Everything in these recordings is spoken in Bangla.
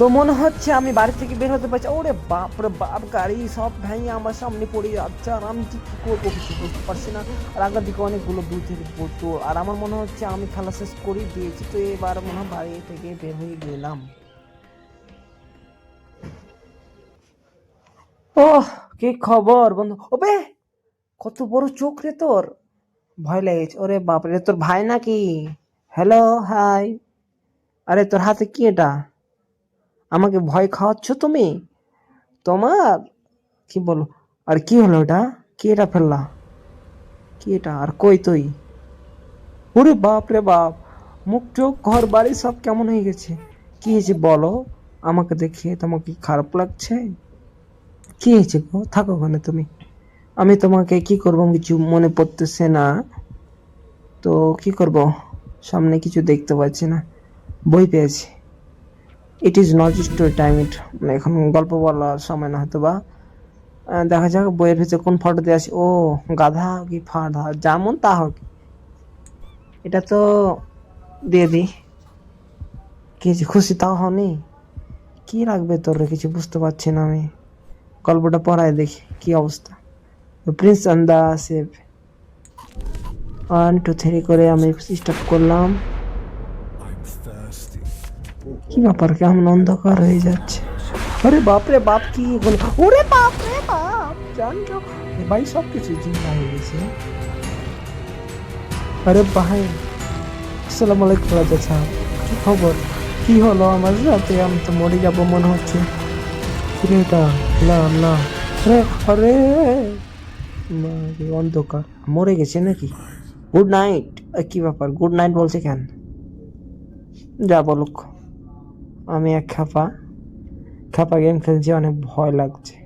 তো মনে হচ্ছে আমি বাড়ি থেকে বের হতে পারছি। ওরে বাপ রে বাপ, গাড়ি সব ভেঙে আমার সামনে পড়ে যাচ্ছে আর আমি ঠিক কী করব কিছু বুঝতে পারছি না। আর আগের দিকে অনেকগুলো দূর থেকে পড়তো আর আমার মনে হচ্ছে আমি খেলা শেষ করেই দিয়েছি, তো এবার মনে হয় বাড়ি থেকে বের হয়ে গেলাম। ওহ, কি খবর বন্ধু? ওবে, কত বড় চোখ রে তোর। ভয় লেগেছে। ওরে বাপরে তোর ভাই নাকি? হ্যালো হাই আরে তোর হাতে কি এটা? আমাকে ভয় খাওয়াচ্ছ তুমি? তোমার? কি বলো? আর কি হলো এটা? কি এটা ফেললা? কি এটা? আর কই তুই? ওরে বাপ রে বাপ, মুখ চোখ, ঘর বাড়ি সব কেমন হয়ে গেছে? কি হয়েছে বলো? আমাকে দেখে তোমাকে খারাপ লাগছে? কি হয়েছে গো? থাকো ওখানে তুমি। আমি তোমাকে কি করব কিছু মনে পড়তেছে না। তো কি করব? সামনে কিছু দেখতে পাচ্ছি না। বই পেয়েছি। It is not story time it মানে এখন গল্প বলার সময় না হয়তো বা দেখা যাক বইয়ের ভিতরে কোন ফটো দিয়ে আসে। ও গাধা কি ফাঁদা যেমন তা হোক। এটা তো দিয়ে দিই। কি হয়েছে, খুশি তাও হনি কি রাখবে তোর কিছু বুঝতে পারছি না আমি। গল্পটা পড়ায় দেখি কি অবস্থা। Prince and the save one two three করে আমি স্টার্ট করলাম। কি ব্যাপার? কেমন অন্ধকার হয়ে যাচ্ছে। আরে বাপ রে বাপ কি বলে ওরে বাপ রে বাপ! জান ভাই সব কিছু জিন্দা হয়ে গেছে। আরে ভাই, আসসালামু আলাইকুম রাজা সাহেব। কি খবর? কি হলো আমার সাথে? আমি তো মরে যাব মনে হচ্ছে। কিরে এটা? না না। আরে আরে! অন্ধকার। মরে গেছে নাকি? Good night. কি ব্যাপার? গুড নাইট বলছে কেন? যা বলুক আমি এক খাপা খাপা গেম খেলছি, অনেক ভয় লাগছে।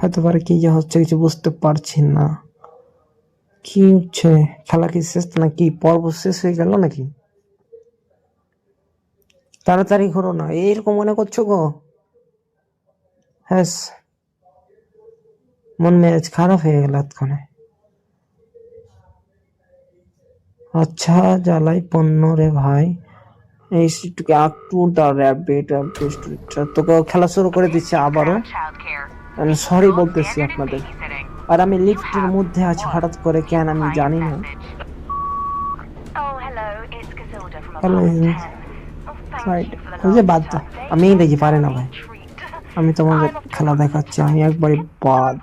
হয়তো পারে কি যে হচ্ছে কিছু বুঝতে পারছি না। কি হচ্ছে? খেলা কি শেষ নাকি? পর্ব শেষ হয়ে গেল নাকি? তাড়াতাড়ি ঘোরো না, এইরকম মনে করছ গো? হ্যাঁ মন মেজাজ খারাপ হয়ে গেল এতক্ষণে। আচ্ছা জ্বালাই পণ্য রে ভাই। একটু একটু তার র্যাপিড তোকে খেলা শুরু করে দিচ্ছে আবারও। সরি বলতেছি আপনাদের। আর আমি লিফটের মধ্যে আছি, হঠাৎ করে কেন আমি জানি না। যে বাদ দাও। আমি ইংরেজি পারে না ভাই। আমি তোমাদের খেলা দেখাচ্ছি, আমি একবারই বাদ।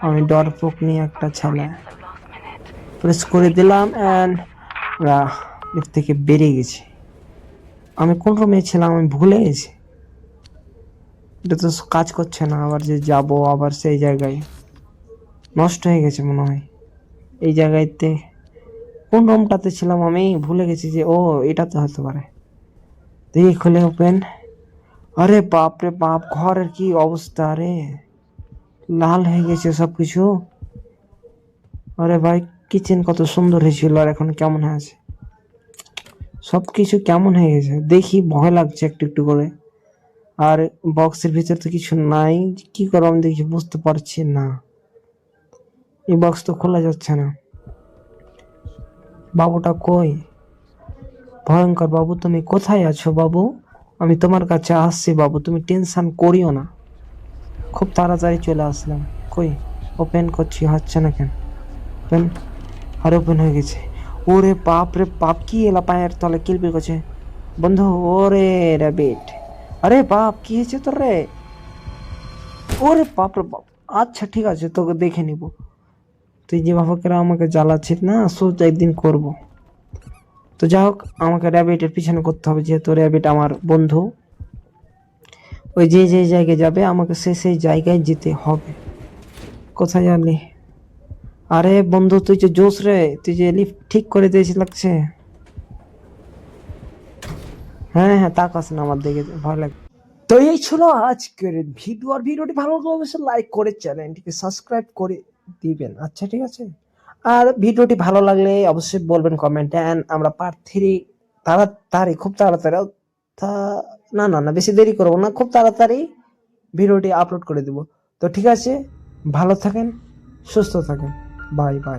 আমি ডরপোক নিয়ে একটা ছেলে। প্রেস করে দিলাম অ্যান্ড লিফট থেকে বেরিয়ে গেছি। আমি কোন রুমে ছিলাম, আমি ভুলে গেছি। এটা তো কাজ করছে না, আবার যে যাব, আবার সেই জায়গায়। নষ্ট হয়ে গেছে মনে হয়। এই জায়গাতে, কোন রুমটাতে ছিলাম, আমি ভুলে গেছি যে, ও এটাতে হতে পারে। দেখি, খুলে ওপেন আরে বাপ রে বাপ, ঘরের কি অবস্থা রে? লাল হয়ে গেছে সব কিছু আরে ভাই কিচেন কত সুন্দর হয়েছিল, আর এখন কেমন আছে? সব কিছু কেমন হয়ে গেছে? দেখি, ভয় লাগছে একটু একটু করে। আর বক্সের ভিতর তো কিছু নাই, কি করব আমি দেখি, বুঝতে পারছি না। এই বক্স তো খোলা যাচ্ছে না। বাবুটা কই? ভয়ঙ্কর, বাবু তুমি কোথায় আছো, বাবু? আমি তোমার কাছে আসছি, বাবু, তুমি টেনশন করিও না। খুব তাড়াতাড়ি চলে আসলাম। কই? ওপেন করছি হচ্ছে না কেন? ওপেন আর ওপেন হয়ে গেছে। ওরে বাপ রে বাপ, কি এলা পায়ের তলে কিলবিল করছে? বন্ধু, ওরে র্যাবিট আরে বাপ, কি হয়েছে তোর রে? ওরে বাপ রে বাপ। আচ্ছা ঠিক আছে, তোকে দেখে নিব। তুই যে বাবাকে আমাকে জ্বালাচ্ছিস না সোচ একদিন করব। তো যাই হোক, আমাকে র্যাবিটের পিছনে করতে হবে, যেহেতু র্যাবিট আমার বন্ধু। ওই যে যে জায়গায় যাবে, আমাকে সে সেই জায়গায় যেতে হবে। কোথায় যাবি আরে বন্ধু, তুই যে জোস রে, তুই যে লিফট ঠিক করে দিয়েছি লাগছে। হ্যাঁ হ্যাঁ তাকাস না আমার দিকে ভালো লাগে তো এই ছিল আজকের ভিডিও আর ভিডিওটি ভালো লাগলে অবশ্যই লাইক করে চ্যানেলটিকে সাবস্ক্রাইব করে দিবেন। আচ্ছা ঠিক আছে? আর ভিডিওটি ভালো লাগলে অবশ্যই বলবেন কমেন্টে অ্যান্ড আমরা পার্ট থ্রি তাড়াতাড়ি, খুব তাড়াতাড়ি, তা- না না না, বেশি দেরি করব না, খুব তাড়াতাড়ি ভিডিওটি আপলোড করে দেব। তো ঠিক আছে, ভালো থাকেন, সুস্থ থাকেন। Bye bye